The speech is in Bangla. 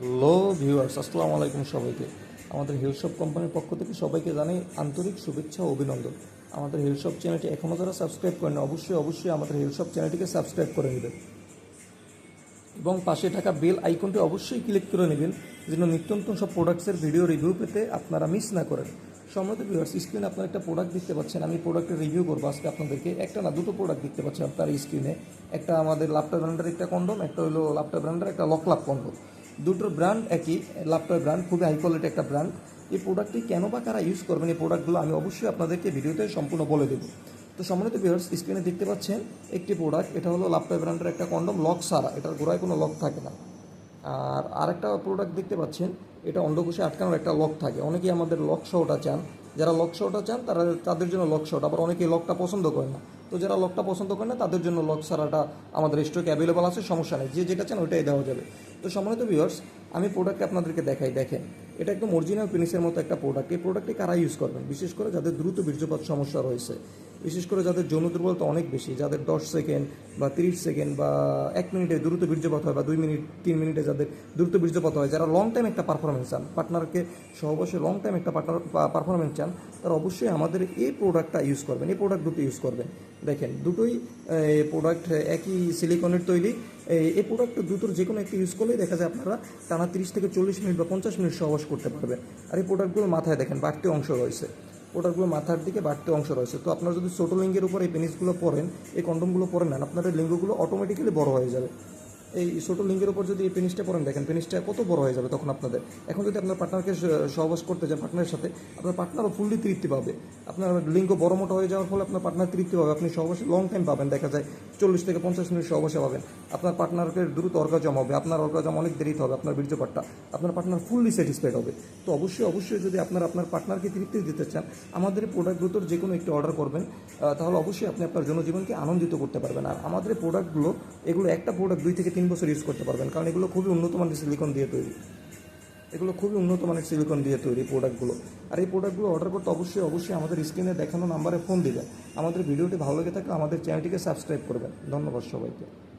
হ্যালো ভিউয়ার্স আসসালামু আলাইকুম সবাইকে। আমাদের হিলশপ কোম্পানির পক্ষ থেকে সবাইকে জানাই আন্তরিক শুভেচ্ছা ও অভিনন্দন। আমাদের হিলশপ চ্যানেলটি এখনও যারা সাবস্ক্রাইব করেন অবশ্যই অবশ্যই আমাদের হিলশপ চ্যানেলটিকে সাবস্ক্রাইব করে নেবেন। এবং পাশে থাকা বেল আইকনটি অবশ্যই ক্লিক করে নেবেন, যেন নিত্য নতুন সব প্রোডাক্টসের ভিডিও রিভিউ পেতে আপনারা মিস না করেন। সম্মত ভিউয়ার্স স্ক্রিনে আপনারা একটা প্রোডাক্ট দেখতে পাচ্ছেন, আমি প্রোডাক্টের রিভিউ করব আজকে আপনাদেরকে। একটা না, দুটো প্রোডাক্ট দেখতে পাচ্ছেন আপনার স্ক্রিনে একটা আমাদের লাপটা ব্র্যান্ডের একটা কন্ডম একটা হলো লাপটা ব্র্যান্ডের একটা লকলাপ কন্ডম দুটোর ব্র্যান্ড একই লাপটপ ব্র্যান্ড খুবই হাই কোয়ালিটি একটা ব্র্যান্ড এই প্রোডাক্টটি কেন বা কারা ইউজ করবেন, এই প্রোডাক্টগুলো আমি অবশ্যই আপনাদেরকে ভিডিওতে সম্পূর্ণ বলে দেবো। তো সম্মানিত ভিউয়ার্স স্ক্রিনে দেখতে পাচ্ছেন একটি প্রোডাক্ট এটা হলো লাপটপ ব্র্যান্ডের একটা কন্ডম লক সারা এটার গোড়ায় কোনো লক থাকে না। আর আরেকটা প্রোডাক্ট দেখতে পাচ্ছেন, এটা অন্ডকোষে আটকানোর একটা লক থাকে। অনেকেই আমাদের লক শোটা চান। যারা লক শোটা চান, তারা তাদের জন্য লক শট আবার অনেকেই লকটা পছন্দ করে না। তো যারা লকটা পছন্দ করে না, তাদের জন্য লক সারাটা আমাদের স্টকে অ্যাভেলেবল আছে, সমস্যা নেই। যে যেটা চান ওইটাই দেওয়া যাবে। তো সম্মানিত ভিউয়ার্স আমি প্রোডাক্টকে আপনাদেরকে দেখাই, দেখেন। এটা একদম অরিজিনাল পেনিসের মতো একটা প্রোডাক্ট এই প্রোডাক্টটি কারা ইউজ করবেন? বিশেষ করে যাদের দ্রুত বীর্যপাত সমস্যা রয়েছে। বিশেষ করে যাদের যৌন দুর্বলতা অনেক বেশি, যাদের দশ সেকেন্ড বা তিরিশ সেকেন্ড বা এক মিনিটে দ্রুত বীর্যপাত হয় বা দুই মিনিট তিন মিনিটে যাদের দ্রুত বীর্যপাত হয়, যারা লং টাইম একটা পারফরমেন্স চান পার্টনারকে সহবশে লং টাইম একটা পার্টনার পারফরমেন্স চান, তারা অবশ্যই আমাদের এই প্রোডাক্টটা ইউজ করবেন, এই প্রোডাক্ট দুটো ইউজ করবেন। দেখেন, দুটোই প্রোডাক্ট একই সিলিকনের তৈরি। এই প্রোডাক্ট দুটোর যে কোনো একটা ইউজ করলেই দেখা যায় আপনারা টানা তিরিশ থেকে চল্লিশ মিনিট বা পঞ্চাশ মিনিট সহবাস করতে পারবেন আর এই প্রোডাক্টগুলো মাথায় দেখেন, বাড়তি অংশ রয়েছে। প্রোডাক্টগুলো মাথার দিকে বাড়তি অংশ রয়েছে। তো আপনারা যদি ছোটো লিঙ্গের উপর এই পেনিসগুলো পরেন, এই কন্ডমগুলো পরে নেন, আপনাদের লিঙ্গগুলো অটোমেটিক্যালি বড় হয়ে যাবে। এই ছোটো লিঙ্গের উপর যদি এই পেনিসটা পরেন দেখেন পেনিসটা কত বড় হয়ে যাবে তখন আপনাদের। এখন যদি আপনার পার্টনারকে সহবাস করতে যান পার্টনারের সাথে, আপনার পার্টনারও ফুললি তৃপ্তি পাবে। আপনার লিঙ্গ বড় মোটা হয়ে যাওয়ার ফলে আপনার পার্টনার তৃপ্তি পাবে। আপনি সহবাসে লং টাইম পাবেন, দেখা যায় চল্লিশ থেকে পঞ্চাশ মিনিট সহবাসে পাবেন। আপনার পার্টনারকে দ্রুত অর্গাজম হবে, আপনার অর্গাজম অনেক দেরিতে হবে, আপনার বীর্যপাটটা আপনার পার্টনার ফুললি স্যাটিসফাইড হবে। তো অবশ্যই অবশ্যই যদি আপনার আপনার পার্টনারকে তৃপ্তি দিতে চান, আমাদের প্রোডাক্টগুলোর যে কোনো একটি অর্ডার করবেন তাহলে অবশ্যই আপনি আপনার জনজীবনকে আনন্দিত করতে পারবেন। আর আমাদের প্রোডাক্টগুলো এগুলো একটা প্রোডাক্ট দুই থেকে তিন বছর ইউজ করতে পারবেন। কারণ এগুলো খুবই উন্নত মানের সিলিকন দিয়ে তৈরি। এগুলো খুবই উন্নত মানের সিলিকন দিয়ে তৈরি প্রোডাক্টগুলো আর এই প্রোডাক্টগুলো অর্ডার করতে অবশ্যই অবশ্যই আমাদের স্ক্রিনে দেখানো নাম্বারে ফোন দিবেন। আমাদের ভিডিওটি ভালো লেগে থাকলে আমাদের চ্যানেলটিকে সাবস্ক্রাইব করবেন। ধন্যবাদ সবাইকে।